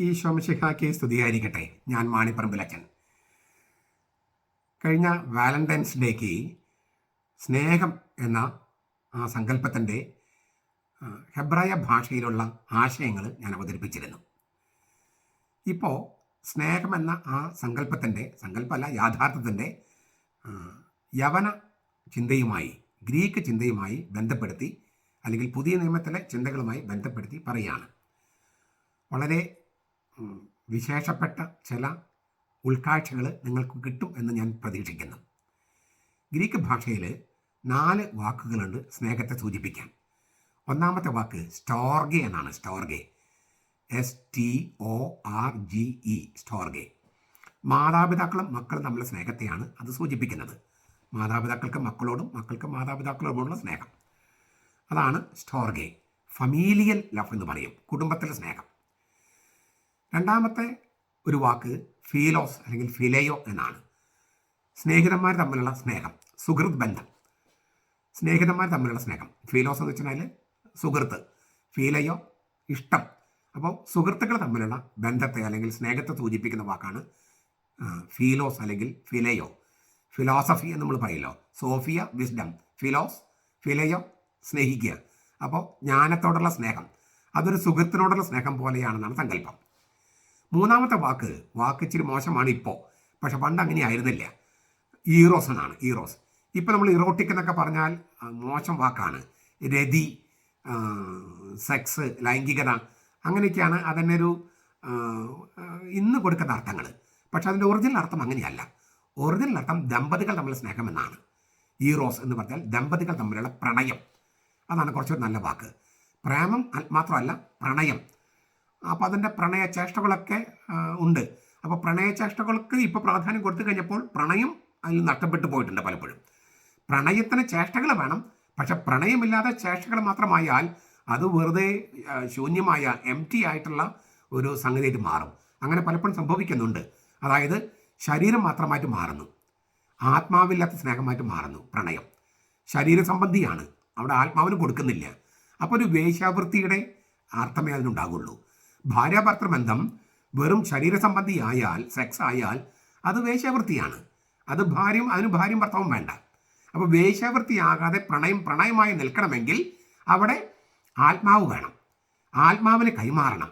ഈ ശോമശിഖാക്ക് സ്തുതിയായിരിക്കട്ടെ. ഞാൻ മാണിപ്പറമ്പിലച്ചൻ. കഴിഞ്ഞ വാലന്റൈൻസ് ഡേക്ക് സ്നേഹം എന്ന ആ സങ്കല്പത്തിന്റെ ഹെബ്രായ ഭാഷയിലുള്ള ആശയങ്ങൾ ഞാൻ അവതരിപ്പിച്ചിരുന്നു. ഇപ്പോൾ സ്നേഹം എന്ന ആ സങ്കല്പത്തിന്റെ സങ്കല്പമല്ല യാഥാർത്ഥ്യത്തിന്റെ യവന ചിന്തയുമായി ഗ്രീക്ക് ചിന്തയുമായി ബന്ധപ്പെടുത്തി അല്ലെങ്കിൽ പുതിയ നിയമത്തിലെ ചിന്തകളുമായി ബന്ധപ്പെടുത്തി പറയുകയാണ്. വളരെ വിശേഷപ്പെട്ട ചില ഉൾക്കാഴ്ചകൾ നിങ്ങൾക്ക് കിട്ടും എന്ന് ഞാൻ പ്രതീക്ഷിക്കുന്നു. ഗ്രീക്ക് ഭാഷയിൽ നാല് വാക്കുകളുണ്ട് സ്നേഹത്തെ സൂചിപ്പിക്കാൻ. ഒന്നാമത്തെ വാക്ക് സ്റ്റോർഗെ എന്നാണ് storge. S T O R G E storge. മാതാപിതാക്കളും മക്കളും തമ്മിലുള്ള സ്നേഹത്തെയാണ് അത് സൂചിപ്പിക്കുന്നത്. മാതാപിതാക്കൾക്ക് മക്കളോടും മക്കൾക്ക് മാതാപിതാക്കളോടുമുള്ള സ്നേഹം. അതാണ് സ്റ്റോർഗെ. ഫമീലിയൽ ലവ് എന്ന് പറയും. കുടുംബത്തിലെ സ്നേഹം. രണ്ടാമത്തെ ഒരു വാക്ക് ഫീലോസ് അല്ലെങ്കിൽ ഫിലയോ എന്നാണ്. സ്നേഹിതന്മാർ തമ്മിലുള്ള സ്നേഹം സുഹൃത് ബന്ധം. സ്നേഹിതന്മാർ തമ്മിലുള്ള സ്നേഹം. ഫീലോസ് എന്ന് വെച്ചാൽ സുഹൃത്ത് ഫീലയോ ഇഷ്ടം. അപ്പോൾ സുഹൃത്തുക്കൾ തമ്മിലുള്ള ബന്ധത്തെ അല്ലെങ്കിൽ സ്നേഹത്തെ സൂചിപ്പിക്കുന്ന വാക്കാണ് ഫീലോസ് അല്ലെങ്കിൽ ഫിലയോ. ഫിലോസഫി എന്ന് നമ്മൾ പറയല്ലോ. Sophia wisdom. ഫിലോസ് ഫിലയോ സ്നേഹിക്കുക. അപ്പോൾ ജ്ഞാനത്തോടുള്ള സ്നേഹം. അതൊരു സുഹൃത്തിനോടുള്ള സ്നേഹം പോലെയാണെന്നാണ് സങ്കല്പം. മൂന്നാമത്തെ വാക്ക് വാക്ക് ഇച്ചിരി മോശമാണ് ഇപ്പോൾ പക്ഷെ പണ്ട് അങ്ങനെ ആയിരുന്നില്ല. ഈറോസ് എന്നാണ് ഈറോസ്. ഇപ്പോൾ നമ്മൾ ഇറോട്ടിക് എന്നൊക്കെ പറഞ്ഞാൽ മോശം വാക്കാണ്. രതി സെക്സ് ലൈംഗികത അങ്ങനെയൊക്കെയാണ് അതിന്റെ ഒരു ഇന്ന് കൊടുക്കുന്ന അർത്ഥങ്ങൾ പക്ഷെ അതിന്റെ ഒറിജിനൽ അർത്ഥം അങ്ങനെയല്ല. ഒറിജിനൽ അർത്ഥം ദമ്പതികൾ തമ്മിലുള്ള സ്നേഹം എന്നാണ്. ഈറോസ് എന്ന് പറഞ്ഞാൽ ദമ്പതികൾ തമ്മിലുള്ള പ്രണയം. അതാണ് കുറച്ചൊരു നല്ല വാക്ക്. പ്രേമം മാത്രമല്ല പ്രണയം. അപ്പോൾ അതിന്റെ പ്രണയ ചേഷ്ടകളൊക്കെ ഉണ്ട്. അപ്പോൾ പ്രണയ ചേഷ്ടകൾക്ക് ഇപ്പോൾ പ്രാധാന്യം കൊടുത്തു കഴിഞ്ഞപ്പോൾ പ്രണയം അതിൽ നഷ്ടപ്പെട്ടു പോയിട്ടുണ്ട് പലപ്പോഴും. പ്രണയത്തിന് ചേഷ്ടകൾ വേണം പക്ഷെ പ്രണയമില്ലാതെ ചേഷ്ടകൾ മാത്രമായാൽ അത് വെറുതെ ശൂന്യമായ എം ടി ആയിട്ടുള്ള ഒരു സംഗതിയായിട്ട് മാറും. അങ്ങനെ പലപ്പോഴും സംഭവിക്കുന്നുണ്ട്. അതായത് ശരീരം മാത്രമായിട്ട് മാറുന്നു. ആത്മാവില്ലാത്ത സ്നേഹമായിട്ട് മാറുന്നു പ്രണയം. ശരീര സംബന്ധിയാണ് അവിടെ ആത്മാവിന് കൊടുക്കുന്നില്ല. അപ്പോൾ ഒരു വേശ്യാവൃത്തിയുടെ അർത്ഥമേ അതിനുണ്ടാകുള്ളൂ ഭാര്യാഭർത്തൃ ബന്ധം വെറും ശരീര സംബന്ധിയായാൽ സെക്സ് ആയാൽ അത് വേശ്യാവൃത്തിയാണ് അത് ഭാര്യയും അതിന് ഭാര്യയും ഭർത്താവും വേണ്ട. അപ്പോൾ വേശ്യാവൃത്തിയാകാതെ പ്രണയം പ്രണയമായി നിൽക്കണമെങ്കിൽ അവിടെ ആത്മാവ് വേണം. ആത്മാവിനെ കൈമാറണം.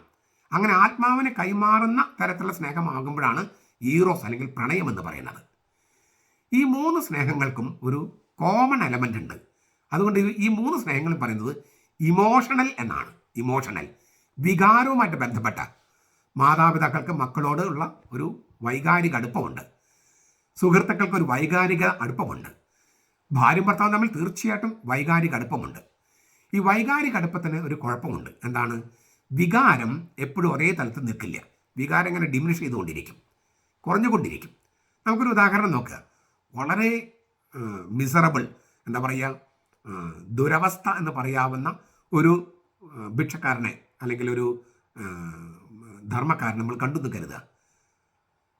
അങ്ങനെ ആത്മാവിനെ കൈമാറുന്ന തരത്തിലുള്ള സ്നേഹമാകുമ്പോഴാണ് ഈറോസ് അല്ലെങ്കിൽ പ്രണയം എന്ന് പറയുന്നത്. ഈ മൂന്ന് സ്നേഹങ്ങൾക്കും ഒരു കോമൺ എലമെന്റ് ഉണ്ട്. അതുകൊണ്ട് ഈ- മൂന്ന് സ്നേഹങ്ങളും പറയുന്നത് ഇമോഷണൽ എന്നാണ്. ഇമോഷണൽ വികാരവുമായിട്ട് ബന്ധപ്പെട്ട മാതാപിതാക്കൾക്ക് മക്കളോട് ഉള്ള ഒരു വൈകാരിക അടുപ്പമുണ്ട്. സുഹൃത്തുക്കൾക്ക് ഒരു വൈകാരിക അടുപ്പമുണ്ട്. ഭാര്യയും ഭർത്താവും തമ്മിൽ തീർച്ചയായിട്ടും വൈകാരിക അടുപ്പമുണ്ട്. ഈ വൈകാരിക അടുപ്പത്തിന് ഒരു കുഴപ്പമുണ്ട്. എന്താണ്? വികാരം എപ്പോഴും ഒരേ തലത്തിൽ നിൽക്കില്ല. വികാരം ഇങ്ങനെ ഡിമിനിഷ് ചെയ്തുകൊണ്ടിരിക്കും. കുറഞ്ഞുകൊണ്ടിരിക്കും. നമുക്കൊരു ഉദാഹരണം നോക്കുക. വളരെ മിസറബിൾ എന്താ പറയുക ദുരവസ്ഥ എന്ന് പറയാവുന്ന ഒരു ഭിക്ഷക്കാരനെ അല്ലെങ്കിൽ ഒരു ധർമ്മക്കാരൻ നമ്മൾ കണ്ടെന്ന് കരുതുക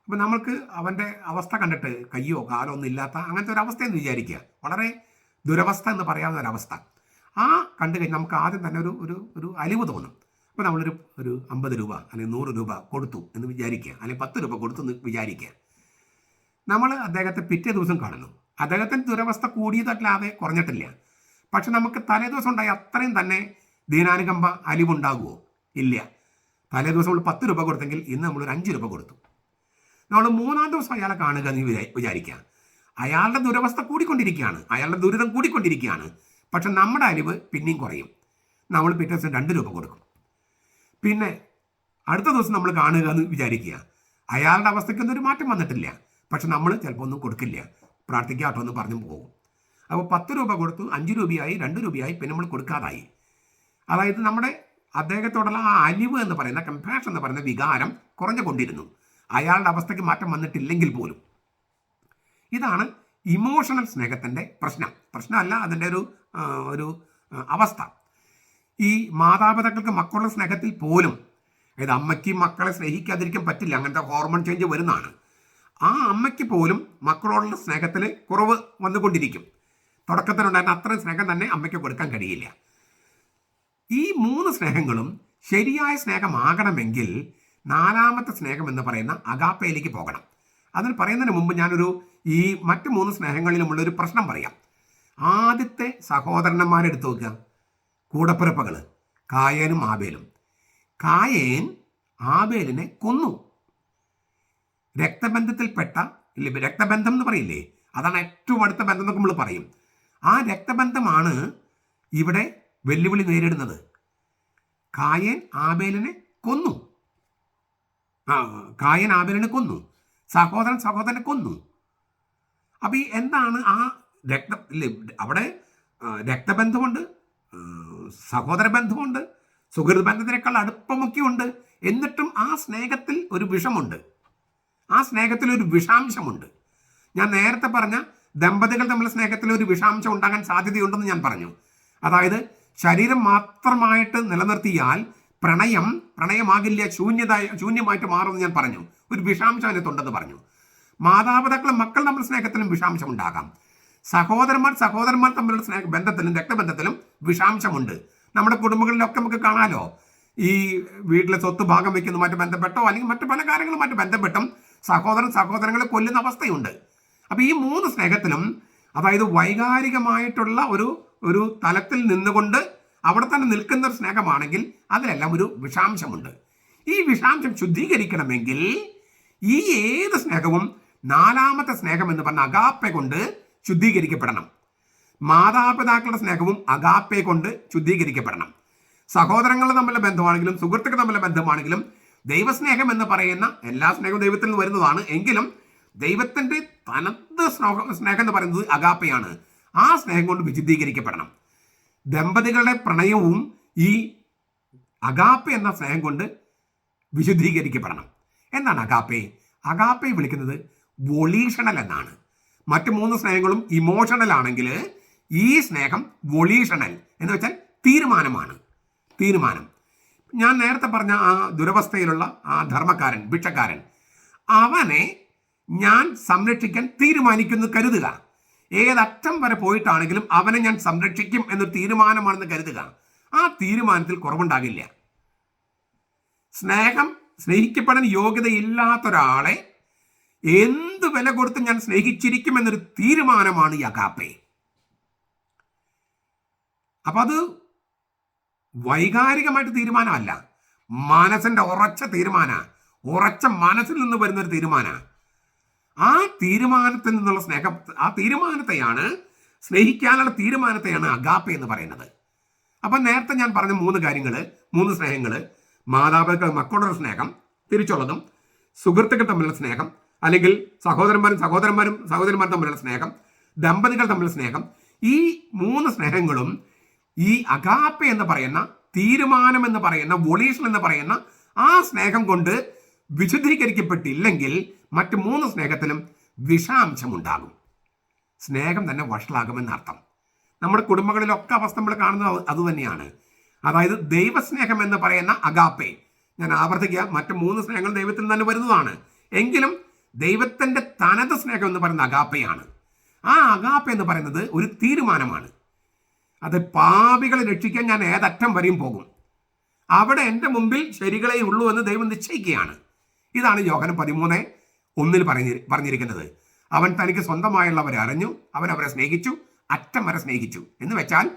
അപ്പം നമ്മൾക്ക് അവന്റെ അവസ്ഥ കണ്ടിട്ട് കയ്യോ കാലോ ഒന്നും ഇല്ലാത്ത അങ്ങനത്തെ ഒരു അവസ്ഥയെന്ന് വിചാരിക്കുക. വളരെ ദുരവസ്ഥ എന്ന് പറയാവുന്ന ഒരവസ്ഥ ആ കണ്ടു കഴിഞ്ഞാൽ നമുക്ക് ആദ്യം തന്നെ ഒരു ഒരു ഒരു അലിവ് തോന്നും. അപ്പോൾ നമ്മളൊരു ഒരു അമ്പത് രൂപ അല്ലെങ്കിൽ നൂറ് രൂപ കൊടുത്തു എന്ന് വിചാരിക്കുക. അല്ലെങ്കിൽ പത്ത് രൂപ കൊടുത്തു എന്ന് വിചാരിക്കുക. നമ്മൾ അദ്ദേഹത്തെ പിറ്റേ ദിവസം കാണുന്നു. അദ്ദേഹത്തിന്റെ ദുരവസ്ഥ കൂടിയതല്ലാതെ കുറഞ്ഞിട്ടില്ല. പക്ഷെ നമുക്ക് തലേ ദിവസം ഉണ്ടായ അത്രയും തന്നെ ദീനാനുകമ്പ അലിവുണ്ടാകുമോ ഇല്ല. തലേ ദിവസം നമ്മൾ പത്ത് രൂപ കൊടുത്തെങ്കിൽ ഇന്ന് നമ്മളൊരു അഞ്ച് രൂപ കൊടുത്തു. നമ്മൾ മൂന്നാം ദിവസം അയാളെ കാണുക എന്ന് വിചാ- വിചാരിക്കുക. അയാളുടെ ദുരവസ്ഥ കൂടിക്കൊണ്ടിരിക്കുകയാണ്. അയാളുടെ ദുരിതം കൂടിക്കൊണ്ടിരിക്കുകയാണ്. പക്ഷെ നമ്മുടെ അലിവ് പിന്നെയും കുറയും. നമ്മൾ പിറ്റേ ദിവസം രണ്ട് രൂപ കൊടുക്കും. പിന്നെ അടുത്ത ദിവസം നമ്മൾ കാണുക എന്ന് വിചാരിക്കുക. അയാളുടെ അവസ്ഥയ്ക്കൊന്നും ഒരു മാറ്റം വന്നിട്ടില്ല. പക്ഷെ നമ്മൾ ചിലപ്പോൾ ഒന്നും കൊടുക്കില്ല. പ്രാർത്ഥിക്കാട്ടോ എന്ന് പറഞ്ഞു പോകും. അപ്പോൾ പത്ത് രൂപ കൊടുത്തു അഞ്ച് രൂപയായി രണ്ട് രൂപയായി പിന്നെ നമ്മൾ കൊടുക്കാതായി. അതായത് നമ്മുടെ അദ്ദേഹത്തോടുള്ള ആ അലിവ് എന്ന് പറയുന്ന കമ്പാഷൻ എന്ന് പറയുന്ന വികാരം കുറഞ്ഞുകൊണ്ടിരുന്നു. അയാളുടെ അവസ്ഥയ്ക്ക് മാറ്റം വന്നിട്ടില്ലെങ്കിൽ പോലും. ഇതാണ് ഇമോഷണൽ സ്നേഹത്തിന്റെ പ്രശ്നം. പ്രശ്നമല്ല അതിന്റെ ഒരു ഒരു അവസ്ഥ. ഈ മാതാപിതാക്കൾക്ക് മക്കളുടെ സ്നേഹത്തിൽ പോലും അതായത് അമ്മയ്ക്ക് മക്കളെ സ്നേഹിക്കാതിരിക്കാൻ പറ്റില്ല അങ്ങനത്തെ ഹോർമോൺ ചേഞ്ച് വരുന്നതാണ്. ആ അമ്മയ്ക്ക് പോലും മക്കളോടുള്ള സ്നേഹത്തിൽ കുറവ് വന്നുകൊണ്ടിരിക്കും. തുടക്കത്തിലുണ്ടായിരുന്ന അത്രയും സ്നേഹം തന്നെ അമ്മയ്ക്ക് കൊടുക്കാൻ കഴിയില്ല. ഈ മൂന്ന് സ്നേഹങ്ങളും ശരിയായ സ്നേഹമാകണമെങ്കിൽ നാലാമത്തെ സ്നേഹം എന്ന് പറയുന്ന അഗാപ്പയിലേക്ക് പോകണം. അതിന് പറയുന്നതിന് മുമ്പ് ഞാനൊരു ഈ മറ്റ് മൂന്ന് സ്നേഹങ്ങളിലുമുള്ള ഒരു പ്രശ്നം പറയാം. ആദ്യത്തെ സഹോദരന്മാരെടുത്ത് നോക്കുക. കൂടപ്പിറപ്പകൾ കായേനും ആബേലും. കായേൻ ആബേലിനെ കൊന്നു. രക്തബന്ധത്തിൽപ്പെട്ട ഇല്ലേ രക്തബന്ധം എന്ന് പറയില്ലേ? അതാണ് ഏറ്റവും അടുത്ത ബന്ധം എന്നൊക്കെ നമ്മൾ പറയും. ആ രക്തബന്ധമാണ് ഇവിടെ വെല്ലുവിളി നേരിടുന്നത്. കായൻ ആബേലിനെ കൊന്നു. ആ കായൻ ആബേലിനെ കൊന്നു. സഹോദരൻ സഹോദരനെ കൊന്നു. അപ്പം ഈ എന്താണ് ആ രക്ത അവിടെ രക്തബന്ധമുണ്ട് സഹോദര ബന്ധമുണ്ട് സുഹൃത് ബന്ധത്തിനേക്കാൾ അടുപ്പമൊക്കെ ഉണ്ട് എന്നിട്ടും ആ സ്നേഹത്തിൽ ഒരു വിഷമുണ്ട്. ആ സ്നേഹത്തിൽ ഒരു വിഷാംശമുണ്ട്. ഞാൻ നേരത്തെ പറഞ്ഞ ദമ്പതികൾ തമ്മിൽ സ്നേഹത്തിൽ ഒരു വിഷാംശം ഉണ്ടാകാൻ സാധ്യതയുണ്ടെന്ന് ഞാൻ പറഞ്ഞു. അതായത് ശരീരം മാത്രമായിട്ട് നിലനിർത്തിയാൽ പ്രണയം പ്രണയമാകില്ല ശൂന്യത ശൂന്യമായിട്ട് മാറുമെന്ന് ഞാൻ പറഞ്ഞു. ഒരു വിഷാംശം അതിനകത്തുണ്ടെന്ന് പറഞ്ഞു. മാതാപിതാക്കളും മക്കൾ തമ്മിൽ സ്നേഹത്തിലും വിഷാംശം ഉണ്ടാകാം. സഹോദരന്മാർ സഹോദരന്മാർ തമ്മിലുള്ള സ്നേഹ ബന്ധത്തിലും രക്തബന്ധത്തിലും വിഷാംശമുണ്ട്. നമ്മുടെ കുടുംബങ്ങളിലൊക്കെ നമുക്ക് കാണാലോ? ഈ വീട്ടിലെ സ്വത്ത് ഭാഗം വെക്കുന്നതുമായിട്ട് ബന്ധപ്പെട്ടോ അല്ലെങ്കിൽ മറ്റു പല കാര്യങ്ങളുമായിട്ട് ബന്ധപ്പെട്ടും സഹോദരൻ സഹോദരങ്ങളെ കൊല്ലുന്ന അവസ്ഥയുണ്ട്. അപ്പോൾ ഈ മൂന്ന് സ്നേഹത്തിലും അതായത് വൈകാരികമായിട്ടുള്ള ഒരു ഒരു തലത്തിൽ നിന്നുകൊണ്ട് അവിടെ തന്നെ നിൽക്കുന്ന ഒരു സ്നേഹമാണെങ്കിൽ അതിലെല്ലാം ഒരു വിഷാംശമുണ്ട്. ഈ വിഷാംശം ശുദ്ധീകരിക്കണമെങ്കിൽ ഈ ഏത് സ്നേഹവും നാലാമത്തെ സ്നേഹം എന്ന് പറഞ്ഞ അഗാപ്പെ കൊണ്ട് ശുദ്ധീകരിക്കപ്പെടണം. മാതാപിതാക്കളുടെ സ്നേഹവും അഗാപ്പെ കൊണ്ട് ശുദ്ധീകരിക്കപ്പെടണം. സഹോദരങ്ങൾ തമ്മിലെ ബന്ധമാണെങ്കിലും സുഹൃത്തുക്കൾ തമ്മിലെ ബന്ധമാണെങ്കിലും ദൈവസ്നേഹം എന്ന് പറയുന്ന എല്ലാ സ്നേഹവും ദൈവത്തിൽ നിന്ന് വരുന്നതാണ്. എങ്കിലും ദൈവത്തിന്റെ തനത് സ്നേഹം എന്ന് പറയുന്നത് അഗാപ്പയാണ്. ആ സ്നേഹം കൊണ്ട് വിശുദ്ധീകരിക്കപ്പെടണം. ദമ്പതികളുടെ പ്രണയവും ഈ അഗാപ്പ എന്ന സ്നേഹം കൊണ്ട് വിശുദ്ധീകരിക്കപ്പെടണം. എന്താണ് അഗാപ്പെ? അഗാപ്പെ വിളിക്കുന്നത് വൊളീഷണൽ എന്നാണ്. മറ്റു മൂന്ന് സ്നേഹങ്ങളും ഇമോഷണൽ ആണെങ്കിൽ ഈ സ്നേഹം വൊളീഷണൽ എന്ന് വെച്ചാൽ തീരുമാനമാണ്. തീരുമാനം. ഞാൻ നേരത്തെ പറഞ്ഞ ആ ദുരവസ്ഥയിലുള്ള ആ ധർമ്മക്കാരൻ ഭിക്ഷക്കാരൻ അവനെ ഞാൻ സംരക്ഷിക്കാൻ തീരുമാനിക്കുന്നു കരുതുക. ഏതറ്റം വരെ പോയിട്ടാണെങ്കിലും അവനെ ഞാൻ സംരക്ഷിക്കും എന്നൊരു തീരുമാനമാണെന്ന് കരുതുക. ആ തീരുമാനത്തിൽ കുറവുണ്ടാകില്ല. സ്നേഹം സ്നേഹിക്കപ്പെടാൻ യോഗ്യതയില്ലാത്ത ഒരാളെ എന്ത് വില കൊടുത്ത് ഞാൻ സ്നേഹിച്ചിരിക്കും എന്നൊരു തീരുമാനമാണ് ഈ അഗാപ്പെ. അത് വൈകാരികമായിട്ട് തീരുമാനമല്ല. മനസ്സിന്റെ ഉറച്ച തീരുമാന ഉറച്ച മനസ്സിൽ നിന്ന് വരുന്നൊരു തീരുമാനമാണ് തീരുമാന. ആ തീരുമാനത്തിൽ നിന്നുള്ള സ്നേഹം ആ തീരുമാനത്തെയാണ് സ്നേഹിക്കാനുള്ള തീരുമാനത്തെയാണ് അഗാപ്പ എന്ന് പറയുന്നത്. അപ്പം നേരത്തെ ഞാൻ പറഞ്ഞ മൂന്ന് കാര്യങ്ങൾ മൂന്ന് സ്നേഹങ്ങൾ മാതാപിതാക്കൾ മക്കളുടെ സ്നേഹം തിരിച്ചുള്ളതും സുഹൃത്തുക്കൾ തമ്മിലുള്ള സ്നേഹം അല്ലെങ്കിൽ സഹോദരന്മാരും സഹോദരന്മാരും സഹോദരന്മാരും തമ്മിലുള്ള സ്നേഹം ദമ്പതികൾ തമ്മിലുള്ള സ്നേഹം ഈ മൂന്ന് സ്നേഹങ്ങളും ഈ അഗാപ്പ എന്ന് പറയുന്ന തീരുമാനം എന്ന് പറയുന്ന വൊളീഷൻ എന്ന് പറയുന്ന ആ സ്നേഹം കൊണ്ട് വിശുദ്ധീകരിക്കപ്പെട്ടില്ലെങ്കിൽ മറ്റു മൂന്ന് സ്നേഹത്തിലും വിഷാംശമുണ്ടാകും. സ്നേഹം തന്നെ വഷളാകുമെന്നർത്ഥം നമ്മുടെ കുടുംബങ്ങളിലൊക്കെ അവസ്ഥ നമ്മൾ കാണുന്നത് അത് അതുതന്നെയാണ്. അതായത് ദൈവസ്നേഹം എന്ന് പറയുന്ന അഗാപ്പെ. ഞാൻ ആവർത്തിക്കുക മറ്റു മൂന്ന് സ്നേഹങ്ങൾ ദൈവത്തിൽ തന്നെ വരുന്നതാണ്. എങ്കിലും ദൈവത്തിന്റെ തനത് സ്നേഹം എന്ന് പറയുന്ന അഗാപ്പയാണ്. ആ അഗാപ്പ എന്ന് പറയുന്നത് ഒരു തീരുമാനമാണ്. അത് പാപികളെ രക്ഷിക്കാൻ ഞാൻ ഏതറ്റം വരെയും പോകും. അവിടെ എന്റെ മുമ്പിൽ ശരികളെ ഉള്ളൂ എന്ന് ദൈവം നിശ്ചയിക്കുകയാണ്. ഇതാണ് യോഹനം പതിമൂന്ന് ഒന്നിൽ പറഞ്ഞി പറഞ്ഞിരിക്കുന്നത്. അവൻ തനിക്ക് സ്വന്തമായുള്ളവരെ അറിഞ്ഞു അവൻ അവരെ സ്നേഹിച്ചു അറ്റം വരെ സ്നേഹിച്ചു. എന്ന് വെച്ചാൽ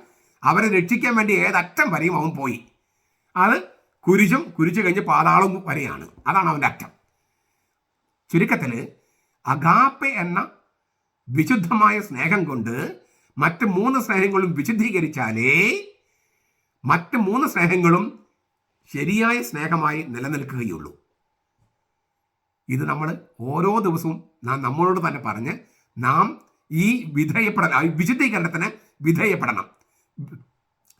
അവരെ രക്ഷിക്കാൻ വേണ്ടി ഏതറ്റം വരെയും അവൻ പോയി. അത് കുരിശും കുരിശു കഴിഞ്ഞ് പാതാളും വരെയാണ്. അതാണ് അവന്റെ അറ്റം. ചുരുക്കത്തിൽ അഗാപ്പ എന്ന വിശുദ്ധമായ സ്നേഹം കൊണ്ട് മറ്റ് മൂന്ന് സ്നേഹങ്ങളും വിശുദ്ധീകരിച്ചാലേ മറ്റ് മൂന്ന് സ്നേഹങ്ങളും ശരിയായ സ്നേഹമായി നിലനിൽക്കുകയുള്ളൂ. ഇത് നമ്മൾ ഓരോ ദിവസവും നാം നമ്മളോട് തന്നെ പറഞ്ഞ് നാം ഈ വിധേയപ്പെടൽ വിശുദ്ധീകരണത്തിന് വിധേയപ്പെടണം.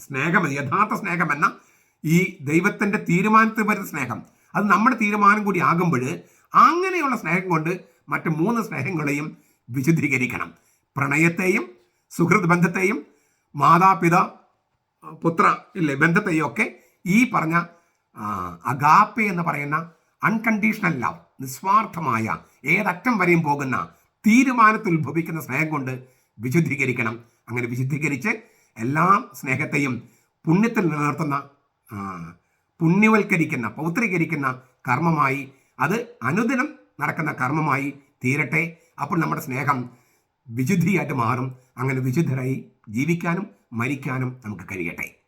സ്നേഹം യഥാർത്ഥ സ്നേഹം എന്ന ഈ ദൈവത്തിന്റെ തീരുമാനത്തിൽ വരുന്ന സ്നേഹം. അത് നമ്മുടെ തീരുമാനം കൂടി ആകുമ്പോൾ അങ്ങനെയുള്ള സ്നേഹം കൊണ്ട് മറ്റ് മൂന്ന് സ്നേഹങ്ങളെയും വിശുദ്ധീകരിക്കണം. പ്രണയത്തെയും സുഹൃത് ബന്ധത്തെയും മാതാപിത പുത്ര ഇല്ലേ ബന്ധത്തെയും ഒക്കെ ഈ പറഞ്ഞ അഗാപ്പെ എന്ന് പറയുന്ന അൺകണ്ടീഷണൽ ലവ് നിസ്വാർത്ഥമായ ഏതറ്റം വരെയും പോകുന്ന തീരുമാനത്തിൽ ഉത്ഭവിക്കുന്ന സ്നേഹം കൊണ്ട് വിശുദ്ധീകരിക്കണം. അങ്ങനെ വിശുദ്ധീകരിച്ച് എല്ലാ സ്നേഹത്തെയും പുണ്യത്തിൽ നിലനിർത്തുന്ന പുണ്യവൽക്കരിക്കുന്ന പൗത്രീകരിക്കുന്ന കർമ്മമായി അത് അനുദിനം നടക്കുന്ന കർമ്മമായി തീരട്ടെ. അപ്പോൾ നമ്മുടെ സ്നേഹം വിശുദ്ധിയായിട്ട് മാറും. അങ്ങനെ വിശുദ്ധരായി ജീവിക്കാനും മരിക്കാനും നമുക്ക് കഴിയട്ടെ.